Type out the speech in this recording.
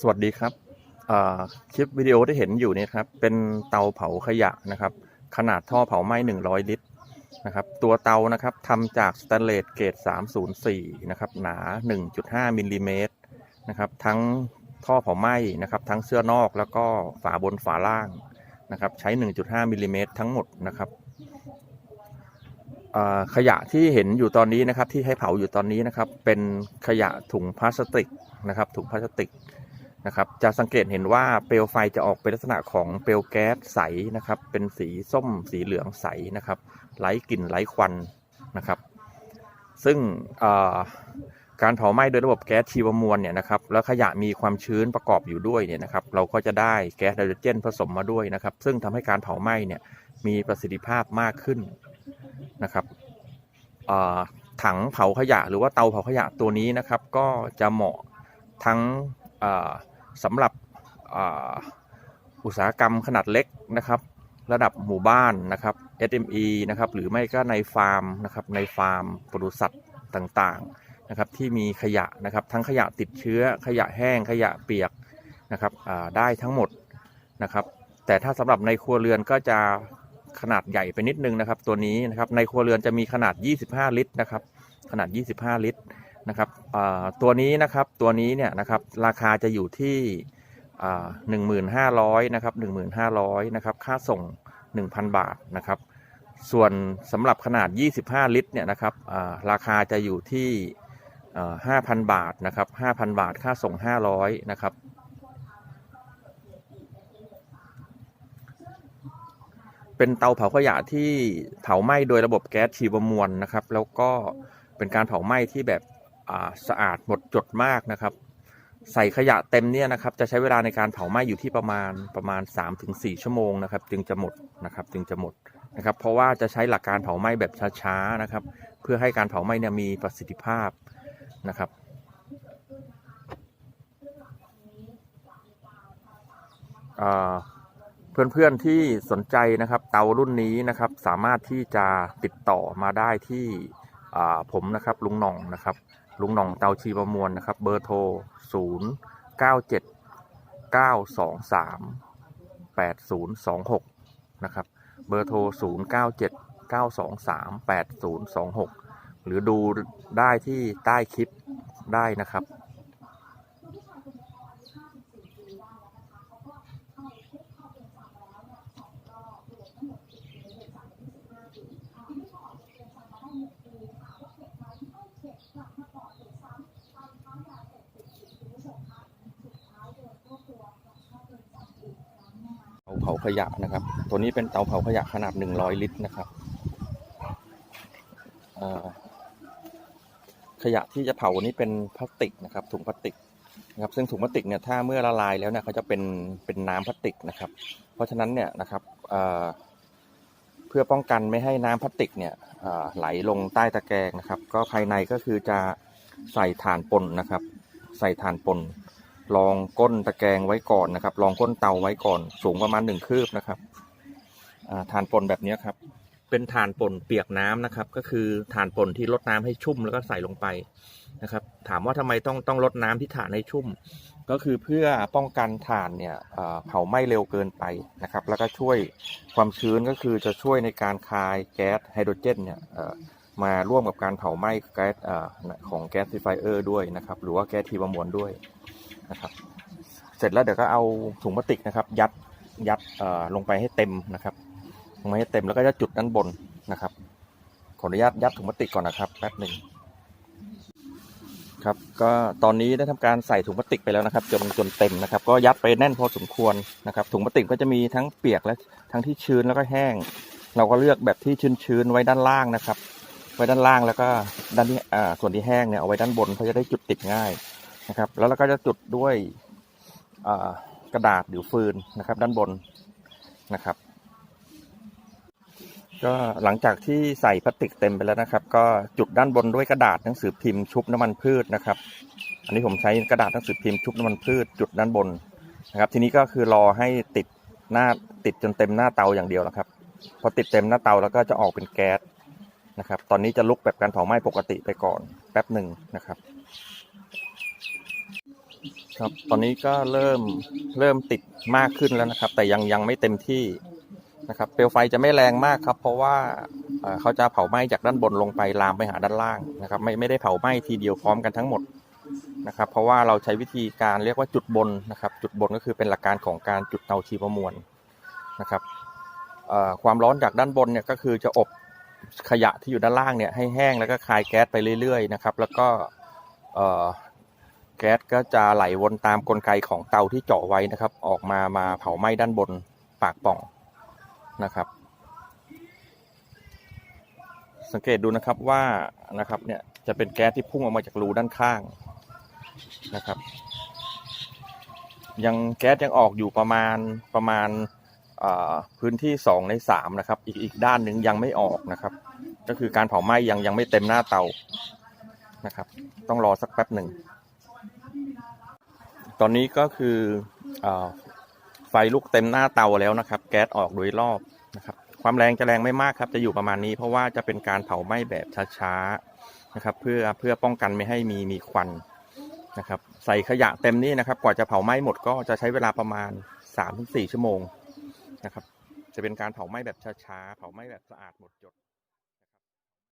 สวัสดีครับคลิปวิดีโอที่เห็นอยู่นี่ครับเป็นเตาเผาขยะนะครับ ขนาดท่อเผาไหม้ 100 ลิตรนะครับ ตัวเตานะครับทำจากสแตนเลสเกรด304 นะครับ หนา 1.5มิลลิเมตรนะครับ ทั้งท่อเผาไหม้นะครับ ทั้งเสื้อนอกแล้วก็ฝาบนฝาล่างนะครับ ใช้ 1.5มิลลิเมตรทั้งหมดนะครับขยะที่เห็นอยู่ตอนนี้นะครับที่ให้เผาอยู่ตอนนี้นะครับ เป็นขยะถุงพลาสติกนะครับ ถุงพลาสติก นะครับจะสังเกตเห็นว่าเปลวไฟจะออกเป็นลักษณะของเปลวแก๊สใสนะครับเป็นสีส้มสีเหลืองใสนะครับไร้กลิ่นไร้ควันนะครับ ซึ่งการเผาไหม้โดยระบบแก๊สชีวมวลเนี่ยนะครับแล้วขยะมีความชื้นประกอบอยู่ด้วยเนี่ยนะครับเราก็จะได้แก๊สไฮโดรเจนผสมมาด้วยนะครับ ซึ่งทำให้การเผาไหม้เนี่ยมีประสิทธิภาพมากขึ้นนะครับถังเผาขยะหรือว่าเตาเผาขยะตัวนี้นะครับ ก็จะเหมาะทั้งอ่อ สำหรับอ,อุตสาหกรรมขนาดเล็กนะครับ ระดับหมู่บ้านนะครับ SME นะครับหรือไม่ก็ในฟาร์มนะครับในฟาร์มปศุสัตว์ต่างๆนะครับที่มีขยะนะครับทั้งขยะติดเชื้อขยะแห้งขยะเปียกนะครับได้ทั้งหมดนะครับ แต่ถ้าสำหรับในครัวเรือนก็จะขนาดใหญ่ไปนิดนึงนะครับ ตัวนี้นะครับในครัวเรือนจะมีขนาด 25 ลิตรนะครับขนาด 25 ลิตร นะครับตัวนี้นะครับตัวนี้เนี่ยนะครับราคาจะอยู่ที่หนึ่งหมื่นห้าร้อยนะครับหนึ่งหมื่นห้าร้อยนะครับค่าส่ง1,000บาทนะครับส่วนสำหรับขนาด 25 ลิตรเนี่ยนะครับราคาจะอยู่ที่ห้าพันบาทนะครับ5,000 บาทค่าส่ง 500นะครับเป็นเตาเผาขยะที่เผาไหม้โดยระบบแก๊สชีวมวลนะครับ แล้วก็เป็นการเผาไหม้ที่แบบ สะอาดหมดจดมากนะครับ ใส่ขยะเต็มเนี่ยนะครับ จะใช้เวลาในการเผาไหม้อยู่ที่ประมาณประมาณ 3-4 ชั่วโมงนะครับ จึงจะหมดนะครับ จึงจะหมดนะครับ เพราะว่าจะใช้หลักการเผาไหม้แบบช้าๆนะครับ เพื่อให้การเผาไหม้เนี่ยมีประสิทธิภาพนะครับอ่าเพื่อนๆที่สนใจนะครับ เตารุ่นนี้นะครับ สามารถที่จะติดต่อมาได้ที่ผมนะครับลุงหน่องนะครับ ลุงหน่องเตาชีประมวลนะครับ เบอร์โทร 0 9 7 9 2 3 8 0 2 6 นะครับ เบอร์โทร 0 9 7 9 2 3 8 0 2 6 หรือดูได้ที่ใต้คลิปได้นะครับ เผาขยะนะครับ ตัวนี้เป็นเตาเผาขยะขนาด 100 ลิตรนะครับขยะที่จะเผานี้เป็นพลาสติกนะครับ ถุงพลาสติกนะครับ ซึ่งถุงพลาสติกเนี่ยถ้าเมื่อละลายแล้วเนี่ยเขาจะเป็นเป็นน้ำพลาสติกนะครับ เพราะฉะนั้นเนี่ยนะครับเเพื่อป้องกันไม่ให้น้ำพลาสติกเนี่ยไหลลงใต้ตะแกรงนะครับ ก็ภายในก็คือจะใส่ถ่านปนนะครับ ใส่ถ่านปน รองก้นตะแกรงไว้ก่อนนะครับรองก้นเตาไว้ก่อนสูงประมาณหนึ่งคืบนะครับอ่านปนแบบนี้ครับ เป็นถ่านปนเปียกน้ำนะครับ ก็คือถ่านปนที่ลดน้ำให้ชุ่มแล้วก็ใส่ลงไปนะครับ ถามว่าทำไมต้องต้องลดน้ำที่ถ่านให้ชุ่ม ก็คือเพื่อป้องกันถ่านเนี่ยเผาไหม้เร็วเกินไปนะครับ แล้วก็ช่วยความชื้นก็คือจะช่วยในการคายแก๊สไฮโดรเจนเนี่ยมาร่วมกับการเผาไหม้แก๊สของแก๊สซิไฟเออร์ด้วยนะครับ หรือว่าแก๊สทีวมวลด้วย นะครับ เสร็จแล้วเดี๋ยวก็เอาถุงพลาสติกนะครับ ยัดยัดลงไปให้เต็มนะครับลงไปให้เต็มแล้วก็จะจุดด้านบนนะครับ ขออนุญาตยัดถุงพลาสติกก่อนนะครับแป๊บหนึ่งครับก็ตอนนี้ได้ทำการใส่ถุงพลาสติกไปแล้วนะครับจนจนเต็มนะครับ ก็ยัดไปแน่นพอสมควรนะครับ ถุงพลาสติกก็จะมีทั้งเปียกและทั้งที่ชื้นแล้วก็แห้ง เราก็เลือกแบบที่ชื้นๆไว้ด้านล่างนะครับ ไว้ด้านล่างแล้วก็ด้านที่อ่าส่วนที่แห้งเนี่ยเอาไว้ด้านบนเพื่อจะได้จุดติดง่าย นะครับ แล้วเราก็จะจุดด้วยกระดาษหรือฟืนนะครับ ด้านบนนะครับ ก็หลังจากที่ใส่พลาสติกเต็มไปแล้วนะครับ ก็จุดด้านบนด้วยกระดาษหนังสือพิมพ์ชุบน้ำมันพืชนะครับ อันนี้ผมใช้กระดาษหนังสือพิมพ์ชุบน้ำมันพืช จุดด้านบนนะครับ ทีนี้ก็คือรอให้ติดหน้าติดจนเต็มหน้าเตาอย่างเดียวแล้วครับ พอติดเต็มหน้าเตาแล้วก็จะออกเป็นแก๊สนะครับ ตอนนี้จะลุกแบบการเผาไหม้ปกติไปก่อนแป๊บหนึ่งนะครับ ครับ ตอนนี้ก็เริ่มเริ่มติดมากขึ้นแล้วนะครับ แต่ยังยังไม่เต็มที่นะครับ เปลวไฟจะไม่แรงมากครับ เพราะว่าเขาจะเผาไหม้จากด้านบนลงไปลามไปหาด้านล่างนะครับ ไม่ไม่ได้เผาไหม้ทีเดียวพร้อมกันทั้งหมดนะครับ เพราะว่าเราใช้วิธีการเรียกว่าจุดบนนะครับ จุดบนก็คือเป็นหลักการของการจุดเตาชีวมวลนะครับความร้อนจากด้านบนเนี่ยก็คือจะอบขยะที่อยู่ด้านล่างเนี่ยให้แห้งแล้วก็คายแก๊สไปเรื่อยๆนะครับ แล้วก็ แก๊สก็จะไหลวนตามกลไกของเตาที่เจาะไว้นะครับ ออกมามาเผาไหม้ด้านบนปากป่องนะครับ สังเกตดูนะครับว่านะครับเนี่ยจะเป็นแก๊สที่พุ่งออกมาจากรูด้านข้างนะครับ ยังแก๊สยังออกอยู่ประมาณประมาณพื้นที่สองในสามนะครับ อีกอีกด้านหนึ่งยังไม่ออกนะครับ ก็คือการเผาไหม้ยังยังไม่เต็มหน้าเตานะครับ ต้องรอสักแป๊บหนึ่ง ตอนนี้ก็คืออไฟลุกเต็มหน้าเตาแล้วนะครับ แก๊สออกโดยรอบนะครับ ความแรงจะแรงไม่มากครับ จะอยู่ประมาณนี้ เพราะว่าจะเป็นการเผาไหม้แบบช้าๆนะครับ เพื่อเพื่อป้องกันไม่ให้มีมีควันนะครับ ใส่ขยะเต็มนี่นะครับ กว่าจะเผาไหม้หมดก็จะใช้เวลาประมาณ 3-4 ชั่วโมงนะครับ จะเป็นการเผาไหม้แบบช้าๆ เผาไหม้แบบสะอาดหมดจด